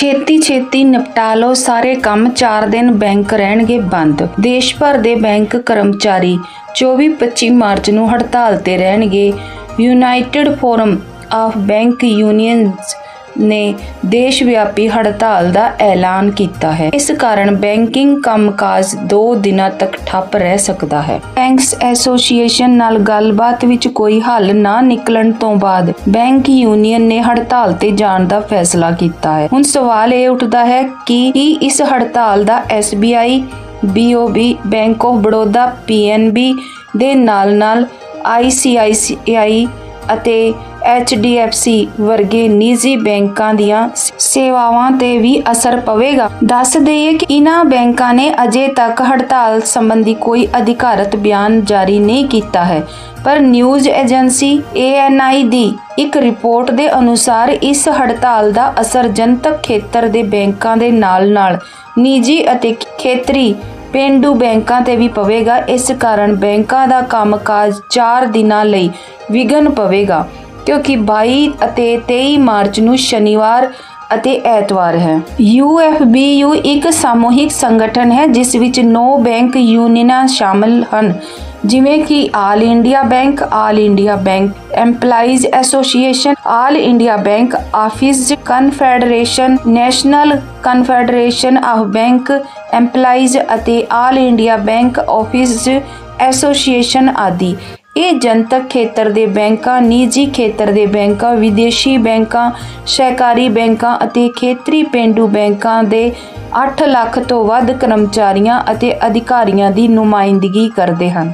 ਛੇਤੀ ਛੇਤੀ ਨਿਪਟਾ ਲਓ, ਸਾਰੇ ਕੰਮ 4 ਦਿਨ ਬੈਂਕ ਰਹਿਣਗੇ ਬੰਦ। ਦੇਸ਼ ਭਰ ਦੇ ਬੈਂਕ ਕਰਮਚਾਰੀ 24-25 ਮਾਰਚ ਨੂੰ ਹੜਤਾਲ ਤੇ ਰਹਿਣਗੇ। United Forum of Bank Unions ਨੇ ਦੇਸ਼ ਵਿਆਪੀ ਹੜਤਾਲ ਦਾ ਐਲਾਨ ਕੀਤਾ ਹੈ। ਇਸ ਕਾਰਨ ਬੈਂਕਿੰਗ ਕੰਮਕਾਜ 2 ਦਿਨਾਂ ਤੱਕ ਠੱਪ ਰਹਿ ਸਕਦਾ ਹੈ। ਬੈਂਕਸ ਐਸੋਸੀਏਸ਼ਨ ਨਾਲ ਗੱਲਬਾਤ ਵਿੱਚ ਕੋਈ ਹੱਲ ਨਾ ਨਿਕਲਣ ਤੋਂ ਬਾਅਦ ਬੈਂਕ ਯੂਨੀਅਨ ਨੇ ਹੜਤਾਲ ਤੇ ਜਾਣ ਦਾ ਫੈਸਲਾ ਕੀਤਾ ਹੈ। ਹੁਣ ਸਵਾਲ ਇਹ ਉੱਠਦਾ ਹੈ ਕਿ ਕੀ ਇਸ ਹੜਤਾਲ ਦਾ SBI BOB bank of Baroda PNB ਦੇ ਨਾਲ-ਨਾਲ ICICI ਅਤੇ HDFC ਵਰਗੇ ਨਿੱਜੀ ਬੈਂਕਾਂ ਦੀਆਂ ਸੇਵਾਵਾਂ ਤੇ ਵੀ ਅਸਰ ਪਵੇਗਾ। ਦੱਸ ਦਈਏ ਕਿ ਇਨ੍ਹਾਂ ਬੈਂਕਾਂ ਨੇ ਅਜੇ ਤੱਕ ਹੜਤਾਲ ਸੰਬੰਧੀ ਕੋਈ ਅਧਿਕਾਰਤ ਬਿਆਨ ਜਾਰੀ ਨਹੀਂ ਕੀਤਾ ਹੈ, ਪਰ ਨਿਊਜ਼ ਏਜੰਸੀ ANI ਦੀ ਇੱਕ ਰਿਪੋਰਟ ਦੇ ਅਨੁਸਾਰ ਇਸ ਹੜਤਾਲ ਦਾ ਅਸਰ ਜਨਤਕ ਖੇਤਰ ਦੇ ਬੈਂਕਾਂ ਦੇ ਨਾਲ-ਨਾਲ ਨਿੱਜੀ ਅਤੇ ਖੇਤਰੀ ਪੇਂਡੂ ਬੈਂਕਾਂ ਤੇ ਵੀ ਪਵੇਗਾ। ਇਸ ਕਾਰਨ ਬੈਂਕਾਂ ਦਾ ਕੰਮਕਾਜ 4 ਦਿਨਾਂ ਲਈ ਵਿਘਨ ਪਵੇਗਾ। ਕਿਉਂਕਿ 22 ਅਤੇ 23 ਮਾਰਚ ਨੂੰ ਸ਼ਨੀਵਾਰ ਅਤੇ ਐਤਵਾਰ ਹੈ। UFBU ਇੱਕ ਸਮੂਹਿਕ ਸੰਗਠਨ ਹੈ, ਜਿਸ ਵਿੱਚ 9 ਬੈਂਕ ਯੂਨੀਅਨਾਂ ਸ਼ਾਮਲ ਹਨ, ਜਿਵੇਂ ਕਿ all India bank, all India bank employees association, all India bank office, confederation, national confederation of bank employees ਅਤੇ all India bank office association ਆਦਿ। ਇਹ ਜਨਤਕ ਖੇਤਰ ਦੇ ਬੈਂਕਾਂ, ਨਿੱਜੀ ਖੇਤਰ ਦੇ ਬੈਂਕਾਂ, ਵਿਦੇਸ਼ੀ ਬੈਂਕਾਂ, ਸਹਿਕਾਰੀ ਬੈਂਕਾਂ ਅਤੇ ਖੇਤਰੀ ਪੇਂਡੂ ਬੈਂਕਾਂ ਦੇ 8 ਲੱਖ ਤੋਂ ਵੱਧ ਕਰਮਚਾਰੀਆਂ ਅਤੇ ਅਧਿਕਾਰੀਆਂ ਦੀ ਨੁਮਾਇੰਦਗੀ ਕਰਦੇ ਹਨ।